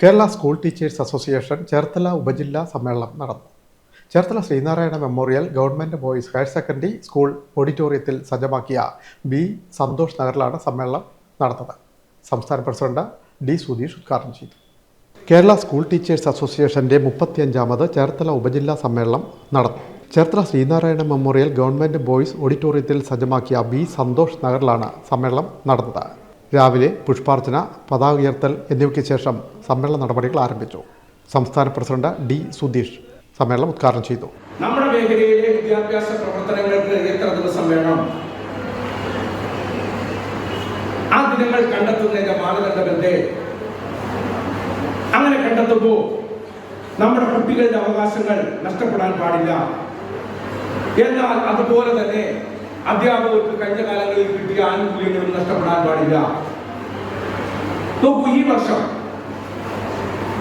Kerala school teachers association Cherthala ഉപജില്ലാ സമ്മേളനം നടന്നു. Cherthala Sreenarayana memorial government boys higher secondary school ഓഡിറ്റോറിയത്തിൽ സജ്ജമാക്കിയ ബി സന്തോഷ് നഗറിലാണ് സമ്മേളനം നടന്നത്. സംസ്ഥാന പ്രസിഡന്റ് ഡി സുധീഷ് ഉദ്ഘാടനം ചെയ്തു. കേരള സ്കൂൾ ടീച്ചേഴ്സ് അസോസിയേഷന്റെ മുപ്പത്തിയഞ്ചാമത് ചേർത്തല ഉപജില്ലാ സമ്മേളനം നടന്നു. Cherthala Sreenarayana memorial government boys ഓഡിറ്റോറിയത്തിൽ സജ്ജമാക്കിയ ബി സന്തോഷ് നഗറിലാണ് സമ്മേളനം നടന്നത്. രാവിലെ പുഷ്പാർച്ചന പതാക ഉയർത്തൽ എന്നിവയ്ക്ക് ശേഷം സമ്മേളന നടപടികൾ ആരംഭിച്ചു. സംസ്ഥാന പ്രസിഡന്റ് ഡി സുധീഷ് സമ്മേളനം ഉദ്ഘാടനം ചെയ്തു. നമ്മുടെ മേഖലയിലെ വിദ്യാഭ്യാസ പ്രവർത്തനങ്ങൾക്ക് എത്ര ദിവസം വേണം? ആ ദിനങ്ങൾ കണ്ടെത്തുന്നതിന്റെ മാനദണ്ഡം എന്തേ? അങ്ങനെ കണ്ടെത്തുമ്പോൾ നമ്മുടെ കുട്ടികളുടെ അവകാശങ്ങൾ നഷ്ടപ്പെടാൻ പാടില്ല. എന്നാൽ അതുപോലെ തന്നെ അധ്യാപകർക്ക് കഴിഞ്ഞ കാലങ്ങളിൽ കിട്ടിയ ആനുകൂല്യങ്ങളും നഷ്ടപ്പെടാൻ പാടില്ല. നോക്കൂ ഈ വർഷം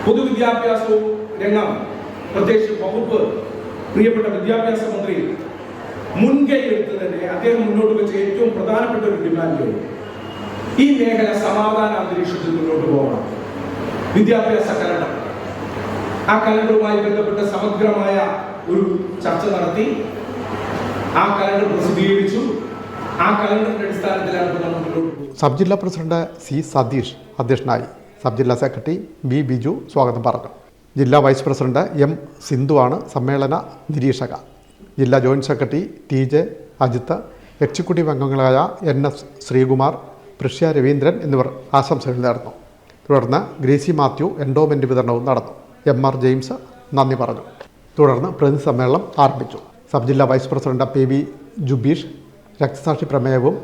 പൊതുവിദ്യാഭ്യാസവും രംഗം പ്രത്യേകിച്ച് വകുപ്പ് പ്രിയപ്പെട്ട വിദ്യാഭ്യാസ മന്ത്രി മുൻകൈ എടുത്ത് തന്നെ അദ്ദേഹം മുന്നോട്ട് വെച്ച ഏറ്റവും പ്രധാനപ്പെട്ട ഒരു ഡിമാൻഡ്. ഈ മേഖല സമാധാന അന്തരീക്ഷത്തിൽ മുന്നോട്ട് പോകണം. വിദ്യാഭ്യാസ കലണ്ടർ. ആ കലണ്ടറുമായി ബന്ധപ്പെട്ട് സമഗ്രമായ ഒരു ചർച്ച നടത്തി ആ കലണ്ടർ പ്രസിദ്ധീകരിച്ചു. ആ കലണ്ടറിന്റെ അടിസ്ഥാനത്തിലാണ് സബ് ജില്ലാ പ്രസിഡന്റ് സി സതീഷ് അധ്യക്ഷനായി സബ് ജില്ലാ സെക്രട്ടറി ബി ബിജു സ്വാഗതം പറഞ്ഞു. ജില്ലാ വൈസ് പ്രസിഡന്റ് എം സിന്ധുവാണ് സമ്മേളന നിരീക്ഷക. ജില്ലാ joint secretary T J Ajith executive അംഗങ്ങളായ എൻ എസ് ശ്രീകുമാർ പ്രഷ്യ രവീന്ദ്രൻ എന്നിവർ ആശംസകൾ നേർന്നു. തുടർന്ന് ഗ്രേസി മാത്യു എൻഡോമെന്റ് വിതരണവും നടന്നു. എം ആർ ജെയിംസ് നന്ദി പറഞ്ഞു. തുടർന്ന് പ്രതിനിധി സമ്മേളനം ആരംഭിച്ചു. സബ് ജില്ലാ vice president P V Jubeesh രക്തസാക്ഷി പ്രമേയവും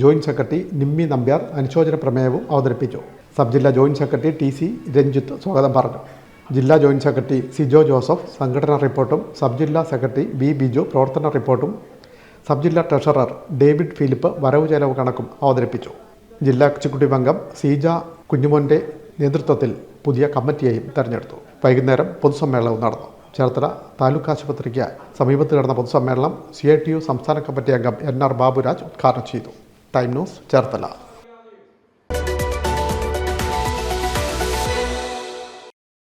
ജോയിന്റ് സെക്രട്ടറി നിമ്മി നമ്പ്യാർ അനുശോചന പ്രമേയവും അവതരിപ്പിച്ചു. സബ് ജില്ലാ joint secretary T C Ranjith സ്വാഗതം പറഞ്ഞു. ജില്ലാ ജോയിന്റ് സെക്രട്ടറി സിജോ ജോസഫ് സംഘടനാ റിപ്പോർട്ടും സബ് ജില്ലാ സെക്രട്ടറി വി ബിജു പ്രവർത്തന റിപ്പോർട്ടും സബ് ജില്ലാ ട്രഷറർ ഡേവിഡ് ഫിലിപ്പ് വരവ് ചെലവ് കണക്കും അവതരിപ്പിച്ചു. ജില്ലാ എക്സിക്യൂട്ടീവ് അംഗം സീജ കുഞ്ഞുമോന്റെ നേതൃത്വത്തിൽ പുതിയ കമ്മിറ്റിയെയും തെരഞ്ഞെടുത്തു. വൈകുന്നേരം പൊതുസമ്മേളനവും നടന്നു. ചേർത്തല താലൂക്ക് ആശുപത്രിക്ക് സമീപത്ത് നടന്ന പൊതുസമ്മേളനം സി ഐ ടി യു സംസ്ഥാന കമ്മിറ്റി അംഗം എൻ ആർ ബാബുരാജ് ഉദ്ഘാടനം ചെയ്തു. Time News Cherthala.